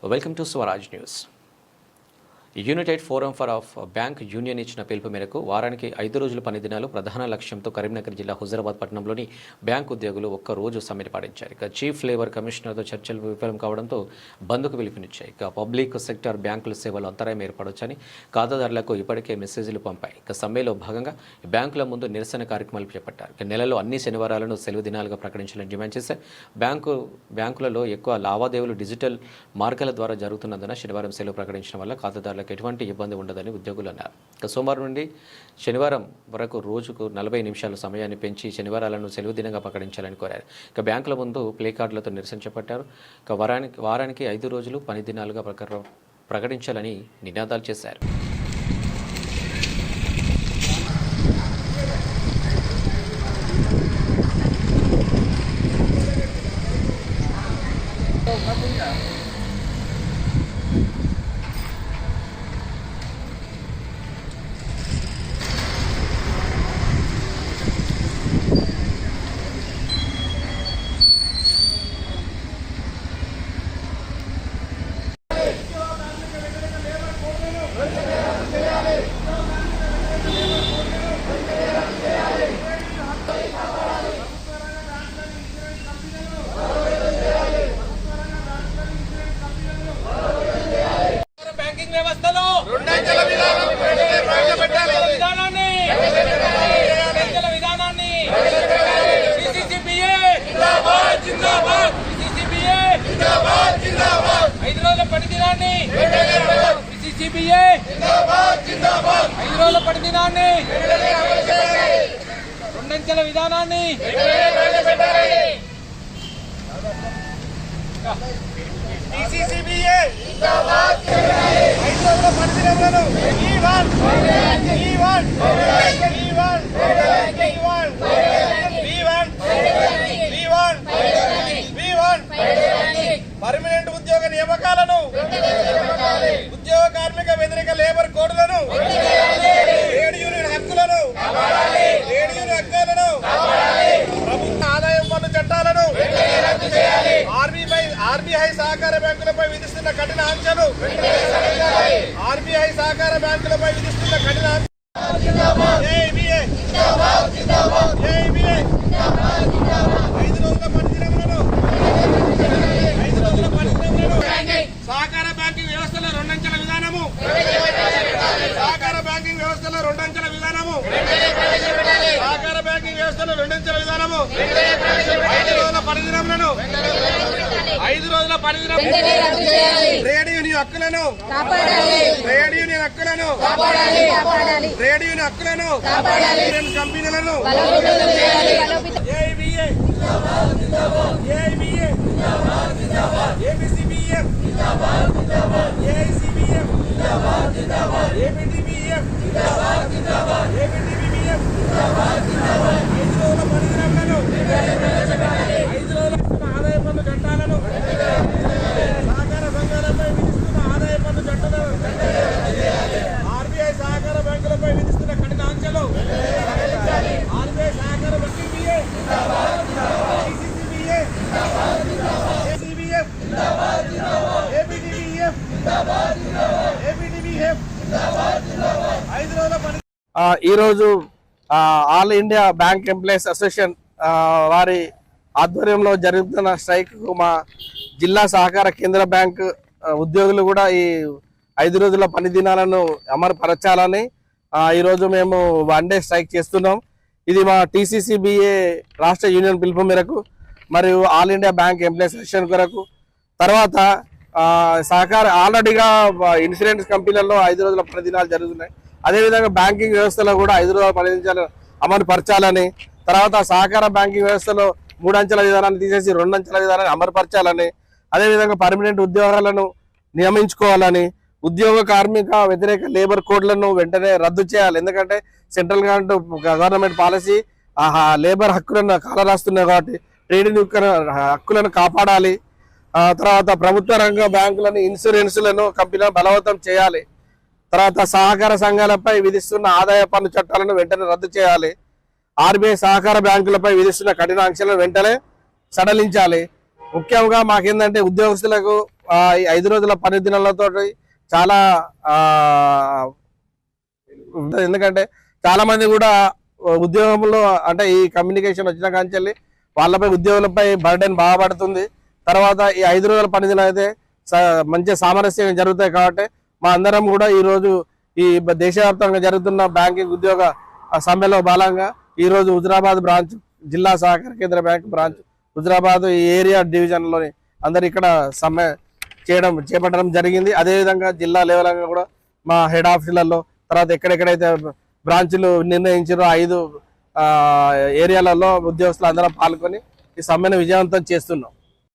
Welcome to Swaraj News. United forum for of bank union ఇచ్చిన పిలుపు మేరకు వారానికి ఐదు రోజుల పని దినాలు ప్రధాన లక్ష్యంతో కరీంనగర్ జిల్లా హుజరాబాద్ పట్టణంలోని బ్యాంక్ ఉద్యోగులు ఒక్క రోజు సమ్మెను పాటించారు. ఇక చీఫ్ లేబర్ కమిషనర్తో చర్చలు విఫలం కావడంతో బంద్కు పిలుపునిచ్చాయి. ఇక పబ్లిక్ సెక్టర్ బ్యాంకుల సేవలు అంతరాయం ఏర్పడవచ్చని ఖాతాదారులకు ఇప్పటికే మెసేజ్లు పంపాయి. ఇక సమ్మెలో భాగంగా బ్యాంకుల ముందు నిరసన కార్యక్రమాలు చేపట్టారు. ఇక నెలలో అన్ని శనివారాలను సెలవు దినాలుగా ప్రకటించాలని డిమాండ్ చేశారు బ్యాంకు బ్యాంకులలో ఎక్కువ లావాదేవీలు డిజిటల్ మార్గాల ద్వారా జరుగుతున్నందున శనివారం సెలవు ప్రకటించడం వల్ల ఖాతాదారులకు ఎటువంటి ఇబ్బంది ఉండదని ఉద్యోగులు అన్నారు. ఇక సోమవారం నుండి శనివారం వరకు రోజుకు నలభై నిమిషాల సమయాన్ని పెంచి శనివారాలను సెలవు దినంగా ప్రకటించాలని కోరారు. ఇక బ్యాంకుల ముందు ప్లే కార్డులతో నిరసన చేపట్టారు. ఇక వారానికి వారానికి ఐదు రోజులు పని దినాలుగా ప్రక- ప్రకటించాలని నినాదాలు చేశారు. Yeah వ్యవస్థలో రెండంచెల విధానాన్ని రెండంచెల విధానాన్ని CCCBA CCCBA ఐదు పనిదినాన్ని CCCBA ఐదు రోజుల పనిదినాన్ని రెండంచెల విధానాన్ని ఐదు రోజుల పరిశ్రమలను E1 E1 E1 E1 V1 V1 V1 permanent ఉద్యోగ నియామకాలను ఉద్యోగ కార్మిక వ్యతిరేక లేబర్ కోడ్లను ట్రేడ్ యూనియన్ హక్కులను ట్రేడ్ యూనియన్ హక్కులను ప్రభుత్వ ఆదాయం పన్ను చట్టాలను ఆర్బీఐ ఆర్బీఐ సహకార బ్యాంకులపై విధిస్తున్న కఠిన ఆంక్షలు ఆర్బీఐ సహకార బ్యాంకులపై విధిస్తున్న కఠిన ఆంక్షలు ఏబీఐ ఏబీఐ ఐదు రోజుల పనిదినములను ఐదు రోజుల పనిదినములను సహకార బ్యాంకింగ్ వ్యవస్థలో రెండంచెల విధానము సహకార బ్యాంకింగ్ వ్యవస్థలో రెండంచెల విధానము వ్యవస్థలో రెండంచెల విధానము. ఐదు రోజుల పనిదినములను ఐదు రోజుల చేయాలి. ట్రేడ్ యూనియన్ హక్కులను. కాపాడాలి. ట్రేడ్ యూనియన్ హక్కులను. ట్రేడ్ యూనియన్ హక్కులను. కంపెనీలను. ఏబీసీబీఎం ఏబీటీబీఎం ఏబీటీబీఎం ఐదు రోజుల పనిదినములను ఐదు రోజుల ఆదాయ పన్ను చట్టాలను సహకార సంఘాలపై విధిస్తున్న ఆదాయ పన్ను చట్టాలను ఆర్బీఐ సహకార బ్యాంకులపై విధిస్తున్న కఠిన ఆంక్షలు ఆర్బీఐ సహకార BCBA CCCBA ACBF ABTBF ABTBF ఐదు రోజుల పని ఆ, ఈరోజు all India bank employees association వారి ఆధ్వర్యంలో జరుగుతున్న స్ట్రైక్ మా జిల్లా సహకార కేంద్ర బ్యాంక్ ఉద్యోగులు కూడా ఈ ఐదు రోజుల పని దినాలను అమరపరచాలని ఈరోజు మేము వన్ డే స్ట్రైక్ చేస్తున్నాం. ఇది మా టీసీసీబీఏ రాష్ట్ర యూనియన్ పిలుపు మేరకు మరియు all India bank employees association కొరకు. తర్వాత సహకార ఆల్రెడీగా ఇన్సూరెన్స్ కంపెనీలలో ఐదు రోజుల ప్రతిదినాలు దినాలు జరుగుతున్నాయి. అదేవిధంగా బ్యాంకింగ్ వ్యవస్థలో కూడా ఐదు రోజుల పది దినాలు అమలు పరచాలని తర్వాత సహకార బ్యాంకింగ్ వ్యవస్థలో మూడు అంచెల విధానాన్ని తీసేసి రెండు అంచెల విధానాన్ని అమలుపరచాలని అదేవిధంగా పర్మనెంట్ ఉద్యోగాలను నియమించుకోవాలని ఉద్యోగ కార్మిక వ్యతిరేక లేబర్ కోడ్లను వెంటనే రద్దు చేయాలి. ఎందుకంటే central government government policy labour హక్కులను కాలరాస్తున్నాయి కాబట్టి ట్రేడ్ హక్కులను కాపాడాలి. తర్వాత ప్రభుత్వ రంగ బ్యాంకులను ఇన్సూరెన్స్లను కంపెనీలను బలవంతం చేయాలి. తర్వాత సహకార సంఘాలపై విధిస్తున్న ఆదాయ పన్ను చట్టాలను వెంటనే రద్దు చేయాలి. ఆర్బీఐ సహకార బ్యాంకులపై విధిస్తున్న కఠిన ఆంక్షలను వెంటనే సడలించాలి. ముఖ్యంగా మాకేందంటే ఉద్యోగస్తులకు ఈ ఐదు రోజుల పని దినాలతో చాలా ఎందుకంటే చాలా మంది కూడా ఉద్యోగంలో అంటే ఈ కమ్యూనికేషన్ వచ్చిన కాంచెల్లి వాళ్ళపై ఉద్యోగులపై బర్డెన్ బాగా పడుతుంది. తర్వాత ఈ ఐదు రోజుల పరిధిలో అయితే మంచి సామరస్యంగా జరుగుతాయి కాబట్టి మా అందరం కూడా ఈరోజు ఈ దేశవ్యాప్తంగా జరుగుతున్న బ్యాంకింగ్ ఉద్యోగ ఆ, సమ్మెలో భాగంగా ఈరోజు హుజరాబాద్ బ్రాంచ్ జిల్లా సహకార కేంద్ర బ్యాంక్ బ్రాంచ్ హుజరాబాద్ ఈ ఏరియా డివిజన్లోని అందరు ఇక్కడ సమ్మె చేయడం చేపట్టడం జరిగింది. అదేవిధంగా జిల్లా లెవెల్గా కూడా మా హెడ్ ఆఫీసులలో తర్వాత ఎక్కడెక్కడైతే బ్రాంచ్లు నిర్ణయించారో ఐదు ఏరియాలలో ఉద్యోగస్తులు అందరం పాల్గొని ఈ సమ్మెను విజయవంతం చేస్తున్నాం.